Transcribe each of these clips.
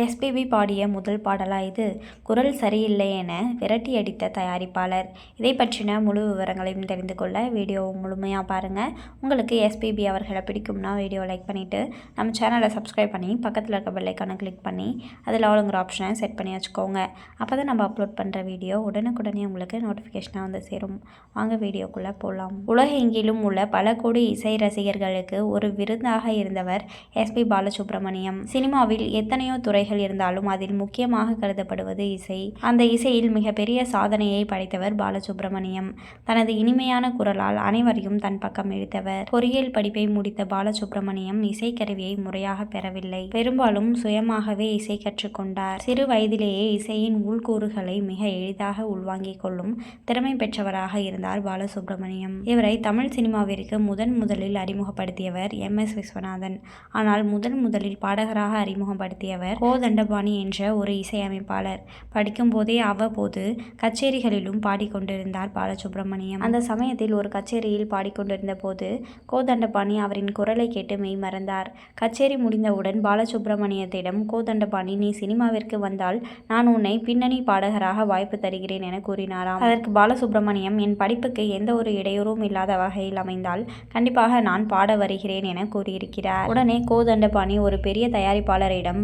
SPB பாடிய முதல் பாடலா இது? குரல் சரியில்லை என விரட்டியடித்த தயாரிப்பாளர். இதை பற்றின முழு விவரங்களையும் தெரிந்து கொள்ள வீடியோ முழுமையாக பாருங்கள் உங்களுக்கு எஸ்பிபி அவர்களை பிடிக்கும்னா வீடியோ லைக் பண்ணிவிட்டு நம்ம சேனலை சப்ஸ்கிரைப் பண்ணி பக்கத்தில் இருக்க பெல்லைக்கான கிளிக் பண்ணி அதில் ஆளுங்கிற ஆப்ஷனை செட் பண்ணி வச்சுக்கோங்க. அப்போ தான் நம்ம அப்லோட் பண்ணுற வீடியோ உடனுக்குடனே உங்களுக்கு நோட்டிஃபிகேஷனாக வந்து சேரும். வாங்க வீடியோக்குள்ளே போகலாம் உலகெங்கிலும் உள்ள பல கோடி இசை ரசிகர்களுக்கு ஒரு விருந்தாக இருந்தவர் எஸ்பி பாலசுப்ரமணியம் சினிமாவில் எத்தனையோ துறை துறைகள் இருந்தாலும் அதில் முக்கியமாக கருதப்படுவது இசை. அந்த இசையில் மிகப்பெரிய சாதனையை படைத்தவர் பாலசுப்ரமணியம். தனது இனிமையான குரலால் அனைவரையும் தன் பக்கம் இழுத்தவர். பொறியியல் படிப்பை முடித்த பாலசுப்ரமணியம் இசைக்கருவியை முறையாக பெறவில்லை. பெரும்பாலும் சுயமாகவே இசை கற்றுக்கொண்டார் சிறு வயதிலேயே இசையின் உள்கூறுகளை மிக எளிதாக உள்வாங்கிக் கொள்ளும் திறமை பெற்றவராக இருந்தார் பாலசுப்ரமணியம். இவரை தமிழ் சினிமாவிற்கு முதன் முதலில் அறிமுகப்படுத்தியவர் எம் எஸ் விஸ்வநாதன். ஆனால் முதன் முதலில் பாடகராக அறிமுகப்படுத்தியவர் கோதண்டபாணி என்ற ஒரு இசையமைப்பாளர். படிக்கும்போதே அவ்வப்போது கச்சேரிகளிலும் பாடிக்கொண்டிருந்தார் பாலசுப்ரமணியம். அந்த சமயத்தில் ஒரு கச்சேரியில் பாடிக்கொண்டிருந்த போது கோதண்டபாணி அவரின் குரலை கேட்டு மெய் மறந்தார். கச்சேரி முடிந்தவுடன் பாலசுப்ரமணியத்திடம் கோதண்டபாணி நீ சினிமாவிற்கு வந்தால் நான் உன்னை பின்னணி பாடகராக வாய்ப்பு தருகிறேன் என கூறினாராம். அதற்கு பாலசுப்ரமணியம் என் படிப்புக்கு எந்த ஒரு இடையூறும் இல்லாத வகையில் அமைந்தால் கண்டிப்பாக நான் பாட வருகிறேன் என கூறியிருக்கிறார். உடனே கோதண்டபாணி ஒரு பெரிய தயாரிப்பாளரிடம்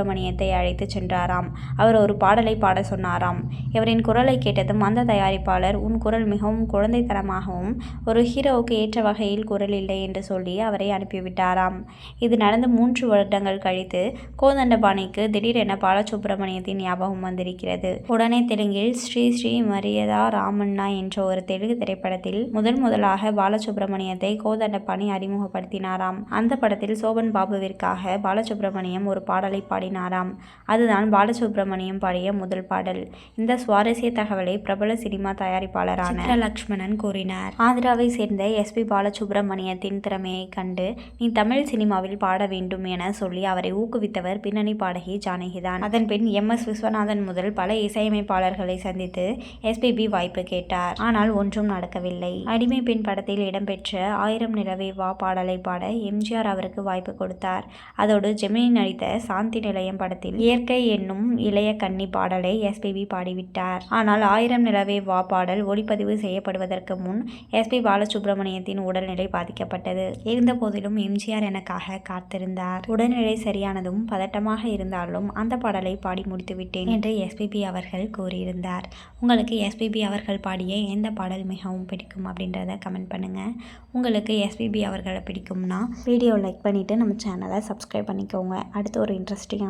சுப்பிரமணியத்தை அழைத்து சென்றாராம். அவர் ஒரு பாடலை பாட சொன்னாராம். இவரின் குரலை கேட்டதும் அந்த தயாரிப்பாளர் உன் குரல் மிகவும் குழந்தைத்தனமாகவும் ஒரு ஹீரோவுக்கு ஏற்ற வகையில் குரல் இல்லை என்று சொல்லி அவரை அனுப்பிவிட்டாராம். இது நடந்து மூன்று வருடங்கள் கழித்து கோதண்டபாணிக்கு திடீரென பாலசுப்பிரமணியத்தின் ஞாபகம் வந்திருக்கிறது. உடனே தெலுங்கில் ஸ்ரீ ஸ்ரீ மரியதா ராமண்ணா என்ற ஒரு தெலுங்கு திரைப்படத்தில் முதன் முதலாக பாலசுப்பிரமணியத்தை கோதண்டபாணி அறிமுகப்படுத்தினாராம். அந்த படத்தில் சோபன் பாபுவிற்காக பாலசுப்பிரமணியம் ஒரு பாடலை பாடினார். பாடினாராம். அதுதான் பாலசுப்ரமணியம் பாடிய முதல் பாடல். இந்த சுவாரஸ்ய தகவலை பிரபல சினிமா தயாரிப்பாளரான லக்ஷ்மணன் கூறினார். ஆந்திராவை சேர்ந்த எஸ்பி பாலசுப்ரமணியத்தின் திறமையை கண்டு நீ தமிழ் சினிமாவில் பாட வேண்டும் என சொல்லி அவரை ஊக்குவித்தவர் பின்னணி பாடகி ஜானகிதான் அதன் பின் எம். எஸ். விஸ்வநாதன் முதல் பல இசையமைப்பாளர்களை சந்தித்து எஸ்பிபி வாய்ப்பு கேட்டார். ஆனால் ஒன்றும் நடக்கவில்லை. அடிமை பெண் படத்தில் இடம்பெற்ற ஆயிரம் நிலவே வா பாடலை பாட எம்ஜிஆர் அவருக்கு வாய்ப்பு கொடுத்தார். அதோடு ஜெமினி நடித்த சாந்தி நிலையம் படத்தில் இயற்கை என்னும் இளைய கன்னி பாடலை எஸ்பிபி பாடிவிட்டார். ஆனால் ஆயிரம் நிலவே வா பாடல் ஒளிப்பதிவு செய்யப்படுவதற்கு முன் எஸ்பி பாலசுப்ரமணியத்தின் உடல்நிலை பாதிக்கப்பட்டது. இருந்த போதிலும் எம்ஜிஆர் எனக்காக காத்திருந்தார். உடல்நிலை சரியானதும் பதட்டமாக இருந்தாலும் அந்த பாடலை பாடி முடித்துவிட்டேன் என்று எஸ்பிபி அவர்கள் கூறியிருந்தார். உங்களுக்கு எஸ்பிபி அவர்கள் பாடிய எந்த பாடல் மிகவும் பிடிக்கும்? அப்படின்றத கமெண்ட் பண்ணுங்கள் உங்களுக்கு எஸ்பிபி அவர்களை பிடிக்கும்னா வீடியோ லைக் பண்ணிவிட்டு நம்ம சேனலை சப்ஸ்கிரைப் பண்ணிக்கோங்க. அடுத்து ஒரு இன்ட்ரெஸ்டிங்கான